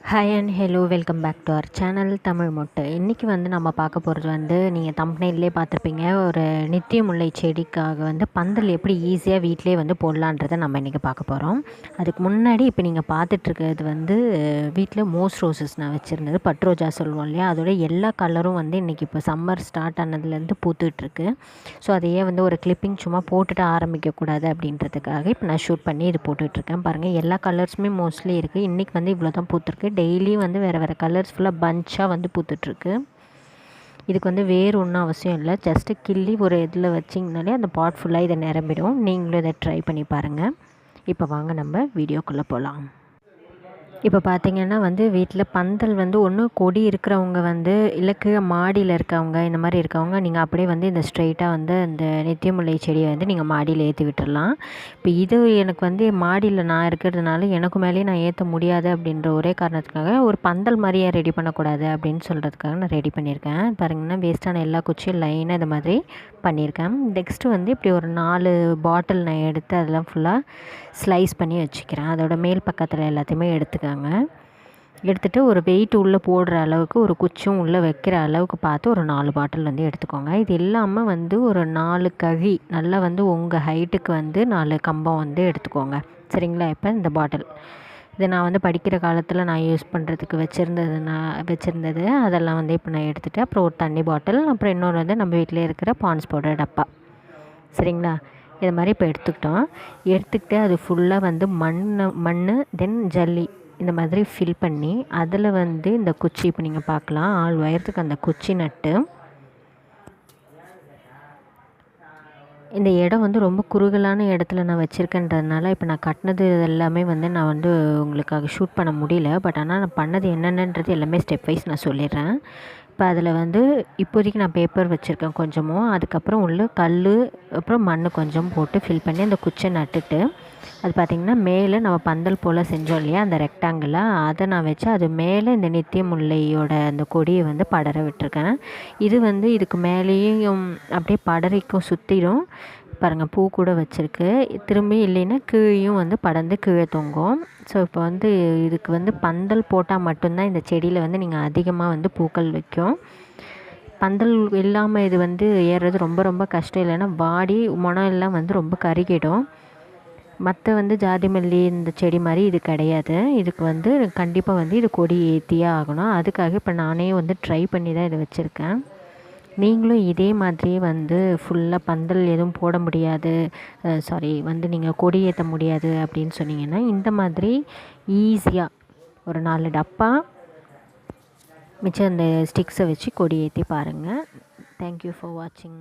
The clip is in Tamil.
Hi and hello welcome back to our channel Tamil மொட்டை இன்றைக்கி வந்து நம்ம பார்க்க போகிறது வந்து நீங்கள் தம்பனையிலே பார்த்துருப்பீங்க ஒரு நித்திய முல்லை செடிக்காக வந்து பந்தல் எப்படி ஈஸியாக வீட்டிலே வந்து போடலான்றதை நம்ம இன்றைக்கி பார்க்க போகிறோம் அதுக்கு முன்னாடி இப்போ நீங்கள் பார்த்துட்ருக்கிறது வந்து வீட்டில் மோஸ்ட் ரோசஸ் நான் வச்சுருந்தது பட்ரோஜா சொல்லுவோம் இல்லையா? அதோட எல்லா கலரும் வந்து இன்றைக்கி இப்போ சம்மர் ஸ்டார்ட் ஆனதுலேருந்து பூத்துட்ருக்கு. ஸோ அதையே வந்து ஒரு கிளிப்பிங் சும்மா போட்டுட்டு ஆரம்பிக்கக்கூடாது அப்படின்றதுக்காக இப்போ நான் ஷூட் பண்ணி இது போட்டுட்ருக்கேன். பாருங்கள் எல்லா கலர்ஸுமே மோஸ்ட்லி இருக்குது இன்றைக்கி வந்து இவ்வளோ தான் பூத்துருக்கு. டெய்லியும் வந்து வேறு வேறு கலர்ஸ் ஃபுல்லாக பஞ்சாக வந்து பூத்துட்ருக்கு. இதுக்கு வந்து வேறு ஒன்றும் அவசியம் இல்லை. ஜஸ்ட்டு கிள்ளி ஒரு இதில் வச்சிங்கனாலே அந்த பாட் ஃபுல்லாக இதை நிரம்பிடும். நீங்களும் இதை ட்ரை பண்ணி பாருங்கள் இப்போ வாங்க நம்ம வீடியோக்குள்ளே போகலாம். இப்போ பார்த்திங்கன்னா வந்து வீட்டில் பந்தல் வந்து ஒன்று கொடி இருக்கிறவங்க வந்து இல்லை கீழே மாடியில் இருக்கவங்க இந்த மாதிரி இருக்கவங்க நீங்கள் அப்படியே வந்து இந்த ஸ்ட்ரைட்டாக வந்து இந்த நித்தியமுல்லை செடியை வந்து நீங்கள் மாடியில் ஏற்றி விட்டுடலாம் இப்போ இது எனக்கு வந்து மாடியில் நான் இருக்கிறதுனால எனக்கு மேலேயே நான் ஏற்ற முடியாது அப்படின்ற ஒரே காரணத்துக்காக ஒரு பந்தல் மாதிரியே ரெடி பண்ணக்கூடாது அப்படின்னு சொல்கிறதுக்காக நான் ரெடி பண்ணியிருக்கேன். பாருங்கன்னா வேஸ்ட்டான எல்லா குச்சியும் லைனாக இந்த மாதிரி பண்ணியிருக்கேன். நெக்ஸ்ட்டு வந்து இப்படி ஒரு நாலு பாட்டில் நான் எடுத்து அதெல்லாம் ஃபுல்லாக ஸ்லைஸ் பண்ணி வச்சுக்கிறேன். அதோட மேல் பக்கத்தில் எல்லாத்தையுமே எடுத்துக்கோங்க எடுத்துகிட்டு ஒரு வெயிட் உள்ளே போடுற அளவுக்கு ஒரு குச்சும் உள்ளே வைக்கிற அளவுக்கு பார்த்து ஒரு நாலு பாட்டில் வந்து எடுத்துக்கோங்க. இது இல்லாமல் வந்து ஒரு நாலு கழி நல்லா வந்து உங்கள் ஹைட்டுக்கு வந்து நாலு கம்பம் வந்து எடுத்துக்கோங்க. சரிங்களா? இப்போ இந்த பாட்டில் இது நான் வந்து படிக்கிற காலத்தில் நான் யூஸ் பண்ணுறதுக்கு வச்சுருந்தது நான் வச்சுருந்தது. அதெல்லாம் வந்து இப்போ நான் எடுத்துகிட்டு அப்புறம் ஒரு தண்ணி பாட்டில் அப்புறம் இன்னொன்று வந்து நம்ம வீட்டில் இருக்கிற பான்ஸ் பவுடர் டப்பா. சரிங்களா? இது மாதிரி இப்போ எடுத்துக்கிட்டோம். எடுத்துக்கிட்டு அது ஃபுல்லாக வந்து மண் மண் தென் ஜல்லி இந்த மாதிரி ஃபில் பண்ணி அதில் வந்து இந்த குச்சி இப்போ நீங்கள் பார்க்கலாம் ஆள் உயரத்துக்கு அந்த குச்சி நட்டு. இந்த இடம் வந்து ரொம்ப குறுகலான இடத்துல நான் வச்சுருக்கேன்றதுனால இப்போ நான் கட்டினது எல்லாமே வந்து நான் வந்து உங்களுக்காக ஷூட் பண்ண முடியல. பட் ஆனால் நான் பண்ணது என்னென்னன்றது எல்லாமே ஸ்டெப் வைஸ் நான் சொல்லிடுறேன். இப்போ அதில் வந்து இப்போதைக்கு நான் பேப்பர் வச்சுருக்கேன் கொஞ்சமும். அதுக்கப்புறம் உள்ள கல் அப்புறம் மண் கொஞ்சம் போட்டு ஃபில் பண்ணி அந்த குச்சை நட்டுட்டு அது பார்த்திங்கன்னா மேலே நம்ம பந்தல் போல் செஞ்சோம் இல்லையா அந்த ரெக்டாங்கிளாக அதை நான் வச்சு அது மேலே இந்த நித்திய முல்லையோட அந்த கொடியை வந்து படர விட்டுருக்கேன். இது வந்து இதுக்கு மேலேயும் அப்படியே படரிக்கும் சுற்றிடும் பாருங்கள் பூ கூட வச்சுருக்கு. திரும்பி இல்லைன்னா கீழையும் வந்து படர்ந்து கீழே தொங்கும். ஸோ இப்போ வந்து இதுக்கு வந்து பந்தல் போட்டால் மட்டும்தான் இந்த செடியில் வந்து நீங்கள் அதிகமாக வந்து பூக்கள் வைக்கும். பந்தல் இல்லாமல் இது வந்து ஏறுறது ரொம்ப ரொம்ப கஷ்டம் இல்லைன்னா வாடி முனம் எல்லாம் வந்து ரொம்ப கருகிடும். மற்ற வந்து ஜாதி மல்லி இந்த செடி மாதிரி இது கிடையாது. இதுக்கு வந்து கண்டிப்பாக வந்து இது கொடி ஏற்றியே ஆகணும். அதுக்காக இப்போ நானே வந்து ட்ரை பண்ணி தான் இதை வச்சுருக்கேன். நீங்களும் இதே மாதிரி வந்து ஃபுல்லாக பந்தல் எதுவும் போட முடியாது. சாரி வந்து நீங்கள் கொடி ஏற்ற முடியாது அப்படின்னு சொன்னீங்கன்னா இந்த மாதிரி ஈஸியாக ஒரு நாலு டப்பா மிச்சம் அந்த ஸ்டிக்ஸை வச்சு கொடி ஏற்றி பாருங்கள் தேங்க்யூ ஃபார் வாட்சிங்